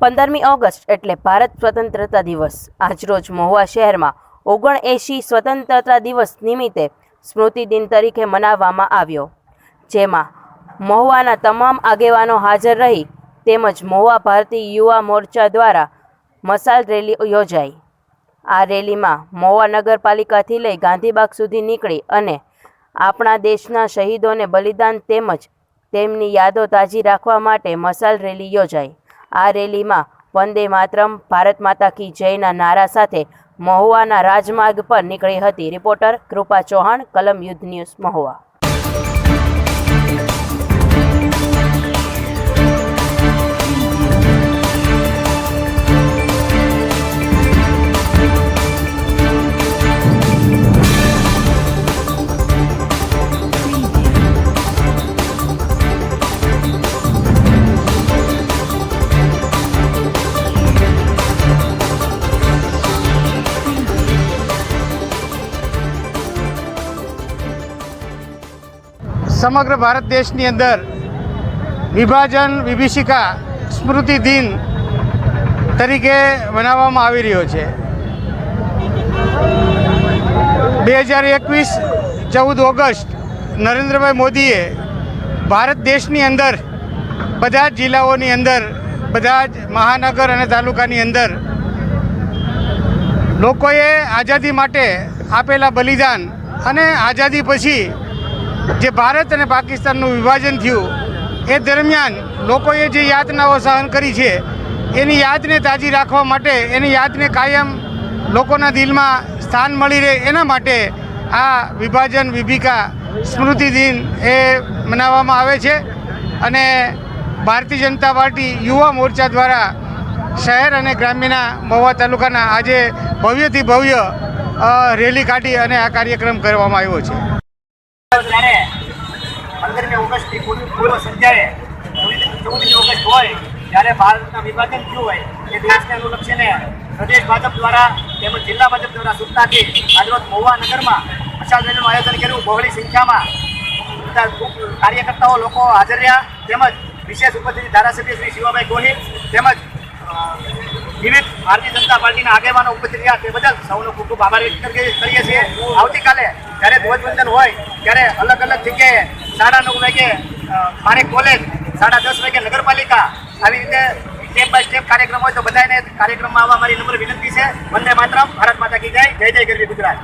પંદરમી ઓગસ્ટ એટલે ભારત સ્વતંત્રતા દિવસ. આજરોજ મહુવા શહેરમાં ઓગણએંશી સ્વતંત્રતા દિવસ નિમિત્તે સ્મૃતિ દિન તરીકે મનાવવામાં આવ્યો. જેમાં મહુવાના તમામ આગેવાનો હાજર રહી તેમજ મહુવા ભારતીય યુવા મોરચા દ્વારા મસાલ રેલી યોજાઈ. આ રેલીમાં મહુવા નગરપાલિકાથી લઈ ગાંધીબાગ સુધી નીકળી અને આપણા દેશના શહીદોને બલિદાન તેમજ તેમની યાદો તાજી રાખવા માટે મસાલ રેલી યોજાઈ. આ રેલીમાં વંદે માતરમ, ભારત માતા કી જયના નારા સાથે મહુવાના રાજમાર્ગ પર નીકળી હતી રિપોર્ટર કૃપા ચૌહાણ, કલમ યુદ્ધ ન્યૂઝ મહુવા. સમગ્ર ભારત દેશની અંદર વિભાજન, વિભીષિકા સ્મૃતિ દિન તરીકે મનાવવામાં આવી રહ્યો છે. બે હજાર એકવીસ ચૌદ ઓગસ્ટ નરેન્દ્રભાઈ મોદીએ ભારત દેશની અંદર બધા જ જિલ્લાઓની અંદર, બધા જ મહાનગર અને તાલુકાની અંદર લોકોએ આઝાદી માટે આપેલા બલિદાન અને આઝાદી પછી જે ભારત અને પાકિસ્તાનનું વિભાજન થયું, એ દરમિયાન લોકોએ જે યાતનાઓ સહન કરી છે, એની યાદને તાજી રાખવા માટે, એની યાદને કાયમ લોકોના દિલમાં સ્થાન મળી રહે, એના માટે આ વિભાજન વિભિકા સ્મૃતિ દિન એ મનાવવામાં આવે છે અને ભારતીય જનતા પાર્ટી યુવા મોરચા દ્વારા શહેર અને ગ્રામ્યના મહુવા તાલુકાના આજે ભવ્યથી ભવ્ય રેલી કાઢી અને આ કાર્યક્રમ કરવામાં આવ્યો છે. ભાજપ દ્વારા તેમજ જિલ્લા ભાજપ દ્વારા સૂચનાથી આજરોજ મહુવા નગરમાં આયોજન કર્યું. બહોળી સંખ્યામાં કાર્યકર્તાઓ લોકો હાજર રહ્યા. તેમજ વિશેષ ઉપસ્થિત ધારાસભ્ય શ્રી શિવાભાઈ ગોહિલ તેમજ વિવિધ ભારતીય જનતા પાર્ટીના આગેવાનો ઉપસ્થિત રહ્યા તે બદલ સૌનો ખૂબ ખૂબ આભાર વ્યક્ત કરીએ છીએ. આવતીકાલે જ્યારે ધ્વજવંદન હોય, ત્યારે અલગ અલગ જગ્યાએ સાડા નવ વાગે મારે કોલેજ, સાડા દસ વાગે નગરપાલિકા આવી રીતે સ્ટેપ બાય સ્ટેપ કાર્યક્રમ હોય તો બધાને કાર્યક્રમમાં આવવા મારી નમ્ર વિનંતી છે. વંદે માતરમ. ભારત માતા કી જય. જય જય ગરવી ગુજરાત.